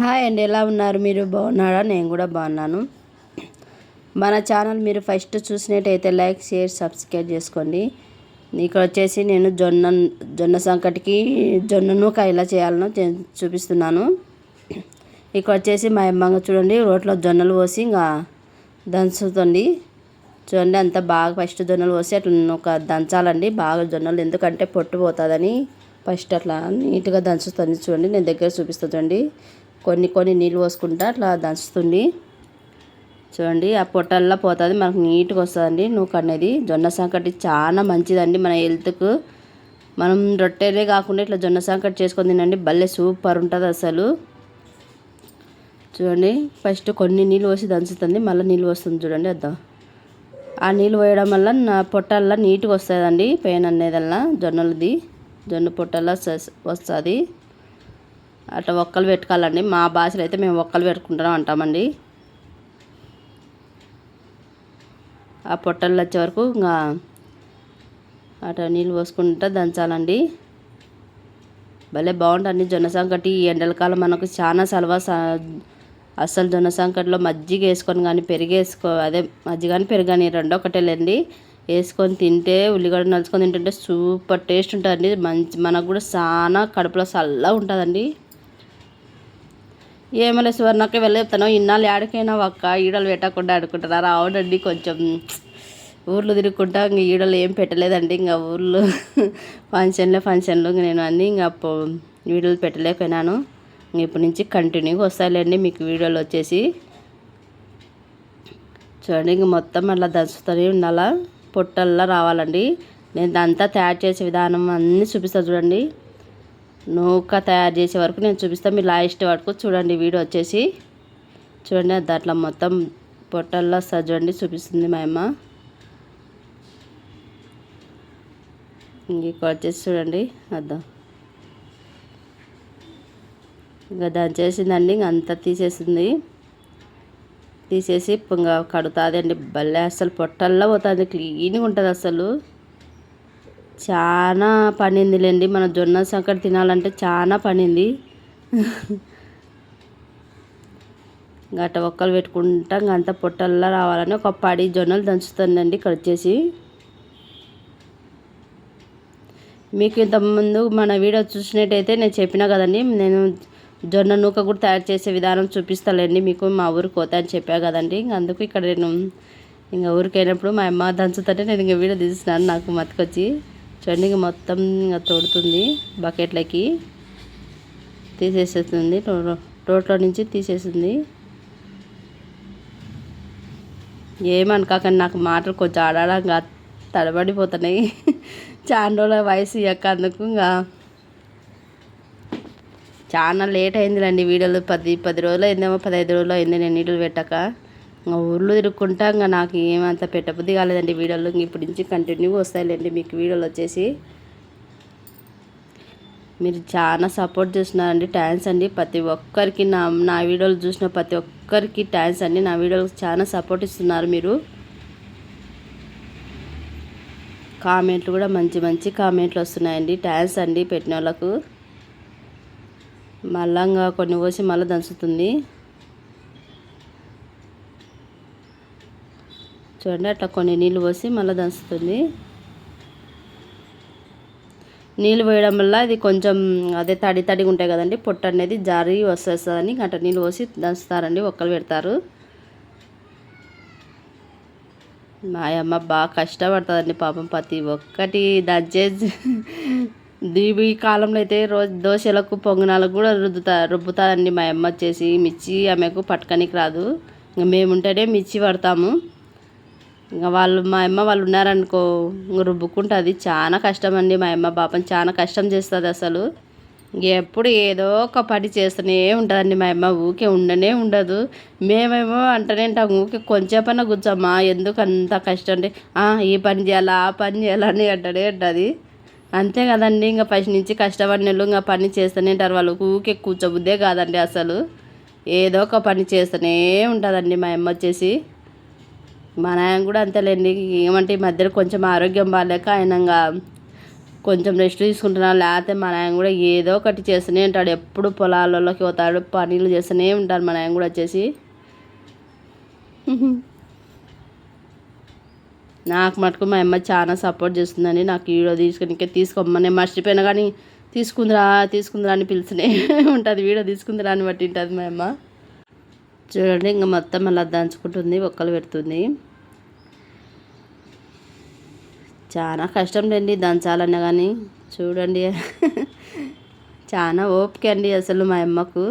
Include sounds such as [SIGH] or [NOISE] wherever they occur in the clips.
Hi అండి ఎలా ఉన్నారు? మీరు బాగున్నారా? నేను కూడా బాగున్నాను. మన ఛానల్ మీరు ఫస్ట్ చూసినట్టయితే లైక్ షేర్ సబ్స్క్రైబ్ చేసుకోండి. ఇక్కడ వచ్చేసి నేను జొన్న జొన్న సంకటికి జొన్నను ఎలా చేయాలనో చూపిస్తున్నాను. ఇక్కడ వచ్చేసి మా అమ్మ చూడండి రోట్లో జొన్నలు పోసి ఇంకా దంచుతుంది. చూడండి అంత బాగా ఫస్ట్ జొన్నలు పోసి అట్లా ఒక దంచాలండి. బాగా జొన్నలు ఎందుకంటే పొట్టు పోతుందని ఫస్ట్ అట్లా నీట్గా దంచుతుంది. చూడండి నేను దగ్గర చూపిస్తాను చూడండి. కొన్ని కొన్ని నీళ్ళు పోసుకుంటా అట్లా దంచుతుంది. చూడండి ఆ పొట్టల్లా పోతుంది. మనకు నీట్గా వస్తుందండి. నూక అనేది జొన్న సంకటి చాలా మంచిదండి మన హెల్త్కు. మనం రొట్టెలే కాకుండా ఇట్లా జొన్న సంకటి చేసుకొని తినండి. భలే సూపర్ ఉంటుంది అసలు. చూడండి ఫస్ట్ కొన్ని నీళ్ళు పోసి దంచుతుంది. మళ్ళీ నీళ్ళు వస్తుంది చూడండి అద్దా. ఆ నీళ్ళు పోయడం వల్ల నా పొట్టల్లా నీట్గా వస్తుందండి పెయిన్ అనేదల్లా జొన్నలది. జొన్న పొట్టల్లా వస్తుంది. అట్లా ఒక్కలు పెట్టుకోవాలండి. మా భాషలో అయితే మేము ఒక్కలు పెట్టుకుంటాం అంటామండి. ఆ పొట్టలు వచ్చే వరకు ఇంకా అట్లా నీళ్ళు పోసుకుంటా దంచాలండి. భలే బాగుంటుంది జొన్న సంకటి ఈ ఎండలకాలం మనకు చాలా సలవా అస్సలు జొన్న సంకటిలో మజ్జిగ వేసుకొని కానీ పెరిగి వేసుకో అదే మజ్జిగ కానీ పెరుగు కానీ రెండు ఒకటేలేండి. వేసుకొని తింటే ఉల్లిగడ్డ నలుచుకొని తింటుంటే సూపర్ టేస్ట్ ఉంటుందండి. మంచి మనకు కూడా చాలా కడుపులో చల్లగా ఉంటుందండి. ఏమలే సువర్ణకి వెళ్ళేస్తాను ఇన్నాళ్ళు ఆడికైనా ఒక్క ఈడలు పెట్టకుండా ఆడుకుంటున్నారు? అవునండి కొంచెం ఊర్లు తిరుగుకుంటా ఇంక ఈడలు ఏం పెట్టలేదండి ఇంకా ఊర్లో ఫంక్షన్లే ఫంక్షన్లు ఇంక నేను అన్నీ ఇంకా వీడియోలు పెట్టలేకపోయినాను. ఇంక ఇప్పటి నుంచి కంటిన్యూగా వస్తాయిలేండి మీకు వీడియోలు వచ్చేసి. చూడండి ఇంక మొత్తం అలా దంచుతూనే ఉండాలా పొట్టల్లా రావాలండి. నేను అంతా తయారు చేసే విధానం అన్నీ చూపిస్తాను చూడండి. నూక తయారు చేసే వరకు నేను చూపిస్తాను మీరు లాస్ట్ వరకు చూడండి. వీడియో వచ్చేసి చూడండి. అది అట్లా మొత్తం పొట్టల్లో చూడండి చూపిస్తుంది మా అమ్మ. ఇక్కడ వచ్చేసి చూడండి. అద్దాం. ఇంకా దాని చేసిందండి. ఇంక అంతా తీసేసింది. తీసేసి ఇంకా కడుతుంది అండి. భలే అసలు పొట్టల్లో పోతుంది. క్లీన్గా ఉంటుంది అసలు. చాలా పనిందిలేండి. మన జొన్న సంకటి తినాలంటే చాలా పనింది. గట్ట ఒక్కలు పెట్టుకుంటా. అంత పొట్టల్లా రావాలని ఒక పడి జొన్నలు దంచుతుందండి కట్ చేసి మీకు ఇంతకుముందు మన వీడియో చూసినట్టయితే నేను చెప్పినా కదండి నేను జొన్న నూక కూడా తయారు చేసే విధానం చూపిస్తాలేండి మీకు. మా ఊరికి కోత అని చెప్పా కదండి. అందుకు ఇక్కడ నేను ఇంకా ఊరికి అయినప్పుడు మా అమ్మ దంచుతుంటే నేను ఇంకా వీడియో తీసినాను నాకు మతకొచ్చి. చండి మొత్తం ఇంకా తోడుతుంది బకెట్లకి. తీసేసేస్తుంది. రోట్లో నుంచి తీసేసింది ఏమనుకోకండి నాకు మాటలు కొంచెం ఆడడంగా తడబడిపోతున్నాయి. [LAUGHS] చాలా రోజుల వయసు ఇయ్యక అందుకు ఇంకా. చాలా లేట్ అయిందిలేండి వీడియోలు. పది పది రోజులు అయిందేమో పదహైదు రోజులు అయింది నేను నీళ్ళు పెట్టాక. ఊర్లు తిరుక్కుంటా ఇంకా నాకు ఏమంత పెట్టబుద్ధి కాలేదండి వీడియోలు. ఇప్పుడు ఇప్పటి నుంచి కంటిన్యూగా వస్తాయిలేండి మీకు వీడియోలు వచ్చేసి. మీరు చాలా సపోర్ట్ చేస్తున్నారండి థ్యాంక్స్ అండి. ప్రతి ఒక్కరికి నా నా వీడియోలు చూసిన ప్రతి ఒక్కరికి థ్యాంక్స్ అండి. నా వీడియోలకు చాలా సపోర్ట్ ఇస్తున్నారు మీరు. కామెంట్లు కూడా మంచి మంచి కామెంట్లు వస్తున్నాయండి. థ్యాంక్స్ అండి పెట్టిన వాళ్ళకు మళ్ళంగా కొన్ని పోసి మళ్ళీ దంచుతుంది. చూడండి అట్లా కొన్ని నీళ్ళు పోసి మళ్ళీ దంచుతుంది. నీళ్ళు పోయడం వల్ల ఇది కొంచెం అదే తడి తడిగా ఉంటాయి కదండి పొట్ట అనేది జారి వస్తుందని అట్లా నీళ్ళు పోసి దంచుతారండి ఒక్కలు పెడతారు. మా అమ్మ బాగా కష్టపడుతుందండి పాపం ప్రతి ఒక్కటి దంచేసి ఈ కాలంలో అయితే రోజు దోశలకు పొంగనాలకు కూడా రుద్దుతా రుబ్బుతారండి మా అమ్మ వచ్చేసి మిర్చి ఆమెకు పట్టుకనికి రాదు. ఇంకా మేము ఉంటేనే మిర్చి పడతాము. ఇంకా వాళ్ళు మా అమ్మ వాళ్ళు ఉన్నారనుకో ఇంక రుబ్బుకుంటుంది చాలా కష్టం అండి మా అమ్మ పాపం చాలా కష్టం చేస్తుంది అసలు. ఎప్పుడు ఏదో ఒక పని చేస్తూనే ఉంటుందండి. మా అమ్మ ఊకే ఉండనే ఉండదు. మేమేమో అంటనే ఉంటాం ఊకే కొంచెం పని కూర్చోమ్మా ఎందుకు అంత కష్టం అంటే ఈ పని చేయాలా ఆ పని చేయాలని అంటనే ఉంటుంది. అంతే కదండి. ఇంకా ఫస్ట్ నుంచి కష్టపడిన వాళ్ళు ఇంకా పని చేస్తూనే ఉంటారు. వాళ్ళు ఊకే కూర్చోబుద్దే కాదండి అసలు. ఏదో ఒక పని చేస్తూనే ఉంటుందండి మా అమ్మ వచ్చేసి. మా నాయన కూడా అంతేలేండి. ఏమంటే ఈ మధ్యలో కొంచెం ఆరోగ్యం బాగాలేక ఆయన కొంచెం రెస్ట్ తీసుకుంటున్నాను లేకపోతే మా నాయన కూడా ఏదో ఒకటి చేస్తూనే ఉంటాడు. ఎప్పుడు పొలాలలోకి పోతాడు పనులు చేస్తూనే ఉంటాడు. మా నాయన కూడా వచ్చేసి. నాకు మటుకు మా అమ్మ చాలా సపోర్ట్ చేస్తుందని నాకు వీడియో తీసుకునికే తీసుకోమ్మ. నేను మర్చిపోయినా కానీ తీసుకుందిరా తీసుకుందిరా అని పిలిచినే [LAUGHS] ఉంటుంది. వీడియో తీసుకుందిరా అని బట్టి ఉంటుంది మా అమ్మ. చూడండి ఇంకా మొత్తం అలా దంచుకుంటుంది ఒక్కలు పెడుతుంది. చాలా కష్టం లేండి దంచాలన్నా కానీ. చూడండి చాలా ఓపిక అండి అసలు మా అమ్మకు.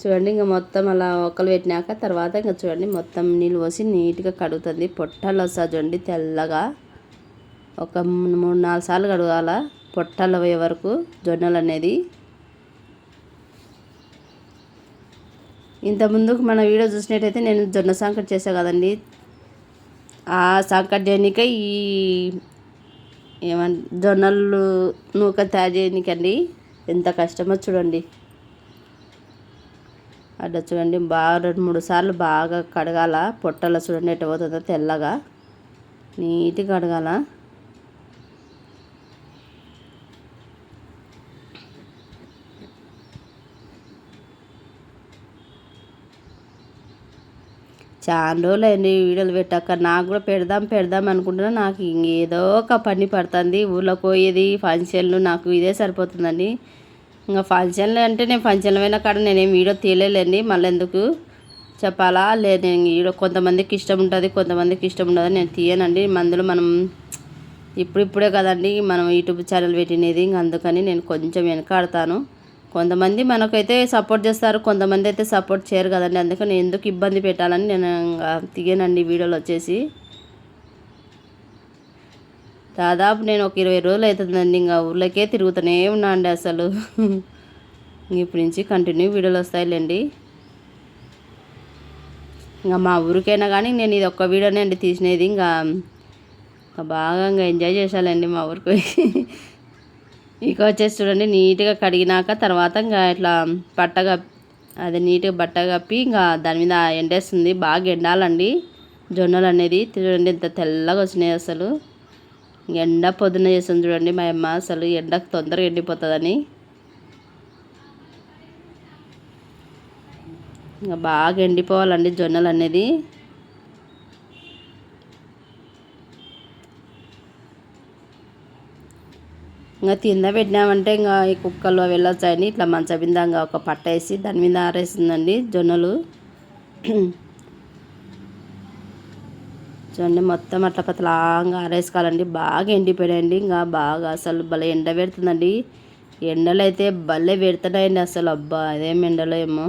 చూడండి ఇంకా మొత్తం అలా ఒక్కలు పెట్టినాక తర్వాత ఇంకా చూడండి మొత్తం నీళ్ళు పోసి నీట్గా కడుగుతుంది. పొట్టలు వస్తా చూడండి తెల్లగా. ఒక మూడు నాలుగు సార్లు కడగాల పొట్టలు పోయే వరకు జొన్నలు అనేది. ఇంత ముందుకు మన వీడియో చూసినట్టయితే నేను జొన్న సాంకట్ చేసాను కదండి. ఆ సాంకట్ చేయనిక ఈ ఏమన్ జొన్నలు నూక తయారు చేయనికండి. ఎంత కష్టమో చూడండి. అట్లా చూడండి బాగా రెండు మూడు సార్లు బాగా కడగాల. పొట్టలో చూడండి ఎట్ట పోతుందో తెల్లగా. నీట్గా కడగాల. చాలా రోజులు అయింది వీడియోలు పెట్టాక. నాకు కూడా పెడదాం పెడదాం అనుకుంటున్నా. నాకు ఇంకేదో ఒక పని పడుతుంది. ఊళ్ళో పోయేది ఫంక్షన్లు నాకు ఇదే సరిపోతుందండి. ఇంకా ఫంక్షన్లు అంటే నేను ఫంక్షన్లు పోయిన కాడ నేనేం వీడియో తీయలేండి మళ్ళీ ఎందుకు చెప్పాలా? లేదు నేను వీడియో కొంతమందికి ఇష్టం ఉంటుంది కొంతమందికి ఇష్టం ఉండదు నేను తీయనండి. మందులు మనం ఇప్పుడిప్పుడే కదండి మనం యూట్యూబ్ ఛానల్ పెట్టినది. ఇంక అందుకని నేను కొంచెం వెనకాడతాను. కొంతమంది మనకైతే సపోర్ట్ చేస్తారు కొంతమంది అయితే సపోర్ట్ చేయరు కదండి. అందుకని ఎందుకు ఇబ్బంది పెట్టాలని నేను తీయనండి వీడియోలు వచ్చేసి. దాదాపు నేను ఒక ఇరవై రోజులు అవుతుందండి ఇంకా ఊళ్ళకే తిరుగుతూనే ఉన్నా అండి అసలు. ఇప్పటి నుంచి కంటిన్యూ వీడియోలు వస్తాయిలేండి. ఇంకా మా ఊరికైనా కానీ నేను ఇది ఒక్క వీడియోనే అండి తీసినది ఇంకా బాగా ఇంకా ఎంజాయ్ చేసాలండి మా ఊరికి. ఇక వచ్చేసి చూడండి నీట్గా కడిగినాక తర్వాత ఇంకా ఇట్లా బట్ట అది నీట్గా బట్ట కప్పి ఇంకా దాని మీద ఎండేస్తుంది. బాగా ఎండాలండి. జొన్నలు అనేది చూడండి ఇంత తెల్లగా వచ్చినాయి అసలు. ఎండ పొద్దున చేస్తుంది చూడండి మా అమ్మ అసలు ఎండకు తొందరగా ఎండిపోతుందని. ఇంకా బాగా ఎండిపోవాలండి జొన్నలు అనేది. ఇంకా తింద పెట్టినామంటే ఇంకా ఈ కుక్కలు వెళ్ళొచ్చాయని ఇట్లా మంచ బిందంగా ఒక పట్ట వేసి దాని మీద ఆరేసిందండి జొన్నలు. చూడండి మొత్తం అట్లా పతలాగా ఆరేసుకోవాలండి. బాగా ఎండిపోయాయండి ఇంకా బాగా అసలు భలే ఎండ పెడుతుందండి. ఎండలు అయితే భలే పెడుతున్నాయండి అసలు. అబ్బా అదేం ఎండలో ఏమో.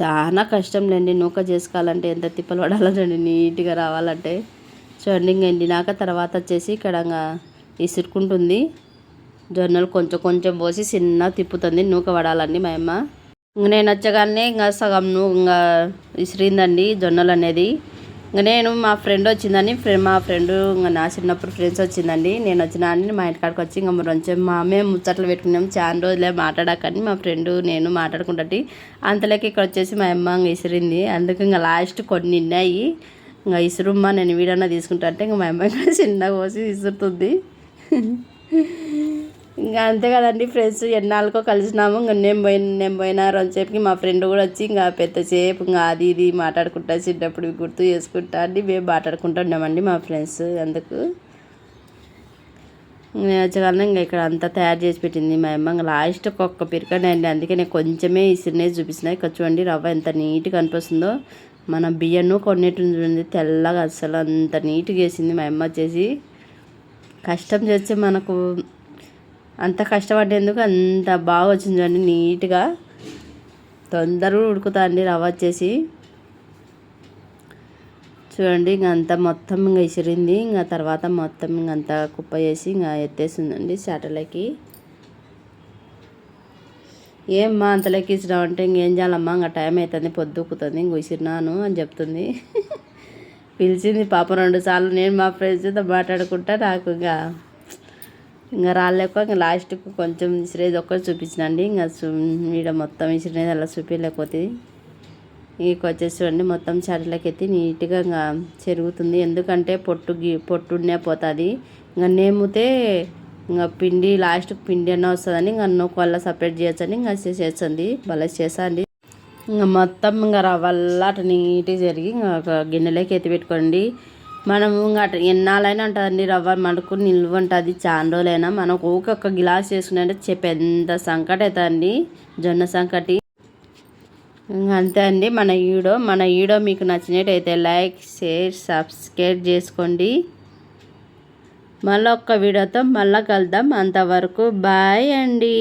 చాలా కష్టం లేండి. నూక చేసుకోవాలంటే ఎంత తిప్పలు పడాలండి నీట్గా రావాలంటే చూడండి ఇంక ఎండినాక తర్వాత వచ్చేసి ఇక్కడ ఇసురుకుంటుంది. జొన్నలు కొంచెం కొంచెం పోసి చిన్న తిప్పుతుంది. నూక పడాలండి మా అమ్మ. ఇంక నేను వచ్చగానే ఇంకా సగం నూ ఇంకా విసిరిందండి జొన్నలు అనేది ఇంకా నేను మా ఫ్రెండ్ వచ్చిందని మా ఫ్రెండ్ ఇంకా నా చిన్నప్పుడు ఫ్రెండ్స్ వచ్చిందండి. నేను వచ్చిన అని మా ఇంటికాడికి వచ్చి ఇంకా కొంచెం మా మేము ముచ్చట్లు పెట్టుకున్నాం. చాలా రోజులే మాట్లాడాకని మా ఫ్రెండ్ నేను మాట్లాడుకుంటే అంతలోకి ఇక్కడ వచ్చేసి మా అమ్మ ఇంకా ఇసిరింది. అందుకు ఇంకా లాస్ట్ కొన్ని ఉన్నాయి. ఇంకా ఇసురుమ్మ నేను వీడన్నా తీసుకుంటా అంటే ఇంకా మా అమ్మ చిన్నగా పోసి ఇసురుతుంది. ఇంకా అంతే కదండి ఫ్రెండ్స్ ఎన్నాళ్ళకో కలిసినాము. ఇంకా నేను పోయిన నేను పోయినా రోజుసేపుకి మా ఫ్రెండ్ కూడా వచ్చి ఇంకా పెద్దసేపు ఇంకా అది ఇది మాట్లాడుకుంటా చిన్నప్పుడు గుర్తు చేసుకుంటా అండి. మేము మాట్లాడుకుంటున్నామండి మా ఫ్రెండ్స్ అందుకు. నేను ఇంకా ఇక్కడ అంతా తయారు చేసి పెట్టింది మా అమ్మ. ఇంకా లాస్ట్ ఒక్క పిరికండి అండి. అందుకే నేను కొంచెమే ఇసిరినే చూపిస్తున్నాయి ఇక్కడ చూడండి రవ్వ ఎంత నీట్గా అనిపిస్తుందో మన బియ్యను కొన్నిటిని చూడండి. తెల్లగా అసలు అంత నీట్గా వేసింది మా అమ్మ వచ్చేసి. కష్టం చేస్తే మనకు అంత కష్టపడ్డేందుకు అంత బాగా వచ్చింది చూడండి నీట్గా. తొందరగా ఉడుకుతా అండి రవ్వ వచ్చేసి. చూడండి ఇంక అంతా మొత్తం ఇంకా ఇసిరింది. ఇంకా తర్వాత మొత్తం ఇంక అంతా కుప్ప చేసి ఇంకా ఎత్తేసిందండి శాటలకి ఏమ్మా అంతలోకి ఇచ్చినావు అంటే ఇంకేం చేయాలమ్మా? ఇంకా టైం అవుతుంది పొద్దుకుతుంది ఇంక విసిరినాను అని చెప్తుంది. పిలిచింది పాప రెండు సార్లు నేను మా ఫ్రెండ్స్తో మాట్లాడుకుంటా నాకు ఇంకా ఇంకా రాలేక ఇంకా లాస్ట్కు కొంచెం విసిరేది ఒక్కటి చూపించినండి. ఇంకా వీడ మొత్తం విసిరినది అలా చూపించలేకపోతే ఇక వచ్చేసి చూడండి మొత్తం చర్లకి ఎత్తి నీట్గా ఇంకా చెరుగుతుంది. ఎందుకంటే పొట్టు గీ పొట్టునే పోతుంది. ఇంకా నేమితే ఇంకా పిండి లాస్ట్ పిండి అన్న వస్తుందని ఇంకా అన్న వల్ల సపరేట్ చేయొచ్చని ఇంకా చేస్తుంది. భలే చేసండి ఇంకా మొత్తం ఇంకా రవ్వల్లా అటు నీట్గా జరిగి ఇంకా ఒక గిన్నెలోకి ఎత్తి పెట్టుకోండి. మనం ఇంకా అటు ఎన్నాళ్ళైనా ఉంటుందండి రవ్వ మనకు నిల్వ ఉంటుంది చాలా రోజులైనా మనం ఒక్కొక్క ఒక గిలాస్ పెద్ద చెప్ప ఎంత సంకట అవుతుందండి జొన్న సంకటి. అంతే అండి. మన వీడియో మన వీడియో మీకు నచ్చినట్టయితే లైక్ షేర్ సబ్స్క్రైబ్ చేసుకోండి. మళ్ళీ ఒక్క వీడియోతో మళ్ళీ కలుద్దాం. అంతవరకు బాయ్ అండి.